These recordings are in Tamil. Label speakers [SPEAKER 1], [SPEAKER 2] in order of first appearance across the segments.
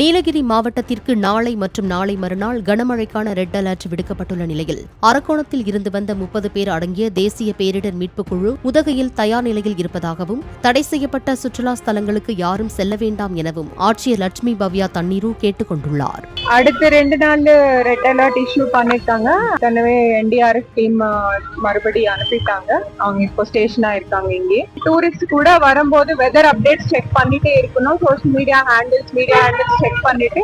[SPEAKER 1] நீலகிரி மாவட்டத்திற்கு நாளை மற்றும் நாளை மறுநாள் கனமழைக்கான ரெட் அலர்ட் விடுக்கப்பட்டுள்ள நிலையில் அரக்கோணத்தில் இருந்து வந்த முப்பது பேர் அடங்கிய தேசிய பேரிடர் மீட்புக் குழு உதகையில் தயார் நிலையில் இருப்பதாகவும் தடை செய்யப்பட்ட சுற்றுலா ஸ்தலங்களுக்கு யாரும் செல்ல வேண்டாம் எனவும் ஆட்சியர் லட்சுமி பவ்யா தண்ணீரு கேட்டுக் கொண்டுள்ளார்.
[SPEAKER 2] அடுத்த ரெண்டு நாள் ரெட் அலர்ட் இஷ்யூ பண்ணிருக்காங்க. ஏற்கனவே என்டிஆர்எஃப் டீம் மறுபடியும் அனுப்பிட்டாங்க. அவங்க இப்போ ஸ்டேஷனா இருக்காங்க இங்கே. டூரிஸ்ட் கூட வரும்போது வெதர் அப்டேட்ஸ் செக் பண்ணிட்டே இருக்கணும். Social media handles media handles check பண்ணிட்டு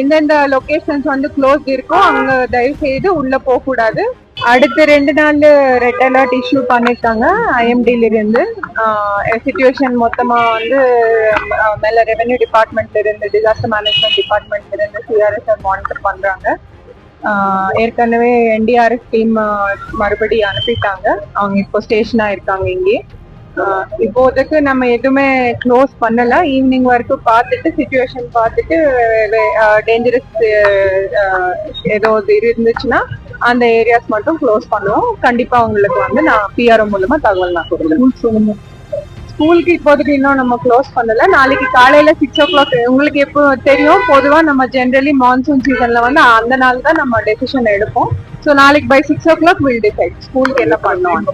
[SPEAKER 2] எந்தெந்த லொகேஷன்ஸ் வந்து க்ளோஸ் இருக்கோ அங்க தயவு செய்து உள்ள போக கூடாது அடுத்து ரெண்டு நாள் ரெட் அலர்ட் இஷ்யூ பண்ணிருக்காங்க ஐஎம்டில இருந்து சுச்சுவேஷன் மொத்தமா வந்து மேல ரெவென்யூ டிபார்ட்மெண்ட்ல இருந்து டிசாஸ்டர் மேனேஜ்மெண்ட் டிபார்ட்மெண்ட்ல இருந்து சிஆர்எஸ்ஆர் மானிட்டர் பண்றாங்க. ஏற்கனவே என்டிஆர்எஃப் டீம் மறுபடி அனுப்பிட்டாங்க. அவங்க இப்போ ஸ்டேஷனா இருக்காங்க இங்கே இப்போதைக்கு நம்ம எதுவுமே க்ளோஸ் பண்ணல. ஈவினிங் வரைக்கும் பார்த்துட்டு சுச்சுவேஷன் பார்த்துட்டு டேஞ்சரஸ் ஏதோ இருந்துச்சுன்னா அந்த ஏரியாஸ் மட்டும் க்ளோஸ் பண்ணுவோம். கண்டிப்பா உங்களுக்கு வந்து நான் பிஆர்ஓ மூலமா தகவல் நான் கொடுக்குறேன். ஸ்கூலுக்கு இப்போதைக்கு இன்னும் நம்ம க்ளோஸ் பண்ணல. நாளைக்கு காலையில சிக்ஸ் ஓ கிளாக் உங்களுக்கு எப்போ தெரியும்? பொதுவா நம்ம ஜென்ரலி மான்சூன் சீசன்ல வந்து அந்த நாள் தான் நம்ம டெசிஷன் எடுப்போம். ஸோ நாளைக்கு by six o'clock will decide ஸ்கூலுக்கு என்ன பண்ணோம்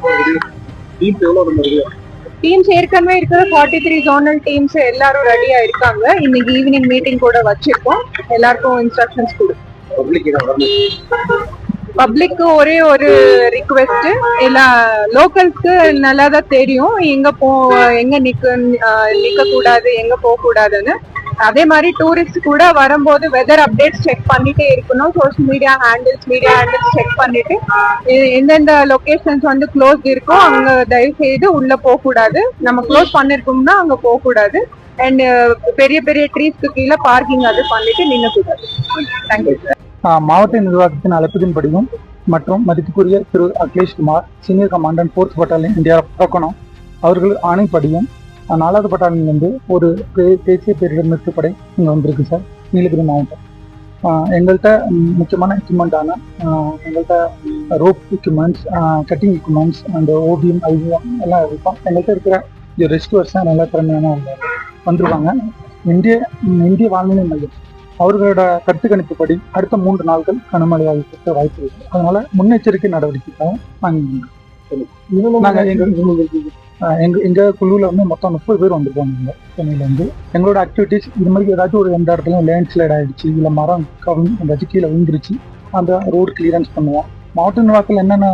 [SPEAKER 2] டீம்ஸ் ஏற்கனவே இருக்கிற ஃபார்ட்டி த்ரீ ஜோனல் டீம்ஸ் எல்லாரும் ரெடியா இருக்காங்க. இன்னைக்கு ஈவினிங் மீட்டிங் கூட வச்சிருக்கோம். எல்லாருக்கும் இன்ஸ்ட்ரக்ஷன்ஸ் கொடு. பப்ளிக்கு ஒரே ஒரு ரிக்வெஸ்ட் எல்லா லோக்கல்ஸ்க்கு நல்லா தான் தெரியும். எங்க போ எங்க நிக்க நிக்க கூடாது எங்க போக கூடாதுன்னு அதே மாதிரி டூரிஸ்ட் கூட வரும்போது வெதர் அப்டேட்ஸ் செக் பண்ணிட்டே இருக்கணும். Social media handles media handles check பண்ணிட்டு எந்தெந்த லொகேஷன்ஸ் வந்து க்ளோஸ் இருக்கோ அங்க தயவு செய்து உள்ள போக கூடாது நம்ம க்ளோஸ் பண்ணிருக்கோம்னா அங்க போக கூடாது அண்ட் பெரிய பெரிய ட்ரீஸ்க்கு கீழே பார்க்கிங் அது பண்ணிட்டு நின்று கூடாது தேங்க்யூ
[SPEAKER 3] மாவட்ட நிர்வாகத்தின் அழைப்பின்படியும் மற்றும் மதிப்புக்குரிய Thiru Akhilesh Kumar senior commandant fourth battalion India பறக்கணும் அவர்கள் ஆணைப்படியும் நாலாவது பட்டாலியன் வந்து ஒரு தேசிய பேரிடர் மீட்பு படை இங்கே வந்திருக்கு சார். நீலகிரி மாவட்டம். எங்கள்கிட்ட முக்கியமான எக்யூப்மெண்ட்டான எங்கள்கிட்ட ரோப் எக்யூப்மெண்ட்ஸ் கட்டிங் எக்யூப்மெண்ட்ஸ் அந்த ஓவியம் ஐவியம் எல்லாம் இருக்கும். எங்கள்கிட்ட இருக்கிற தான் நல்ல திறமையான வந்திருக்காங்க. இந்திய இந்திய வானிலை மையம். அவர்களோட கருத்து கணிப்புப்படி அடுத்த மூன்று நாட்கள் கனமழை வாய்ப்புக்கு வாய்ப்பு இருக்கு. அதனால முன்னெச்சரிக்கை நடவடிக்கைக்காக நாங்க எங்கள் எங்க எங்க குழுவில் வந்து மொத்தம் முப்பது பேர் வந்திருக்காங்க சென்னையிலேருந்து சென்னையில எங்களோட ஆக்டிவிட்டிஸ் இது மாதிரி ஏதாச்சும் ஒரு எந்த இடத்துலையும் லேண்ட் ஸ்லைட் ஆயிடுச்சு இல்லை மரம் கவிழ்ந்து அந்த கீழே விழுந்துருச்சு அந்த ரோடு கிளியரன்ஸ் பண்ணுவோம். மாவட்ட நிர்வாகத்தில் என்னென்ன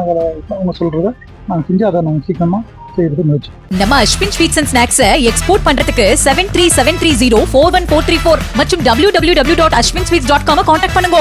[SPEAKER 3] அவங்க சொல்றத நாங்கள் செஞ்சு அதை நாங்கள் சீக்கிரமா
[SPEAKER 4] நம்ம Ashwin sweets and snacks export பண்றதுக்கு seven three seven three zero four one four three four மற்றும் W W W dot Ashwin sweets dot com contact பண்ணுங்க.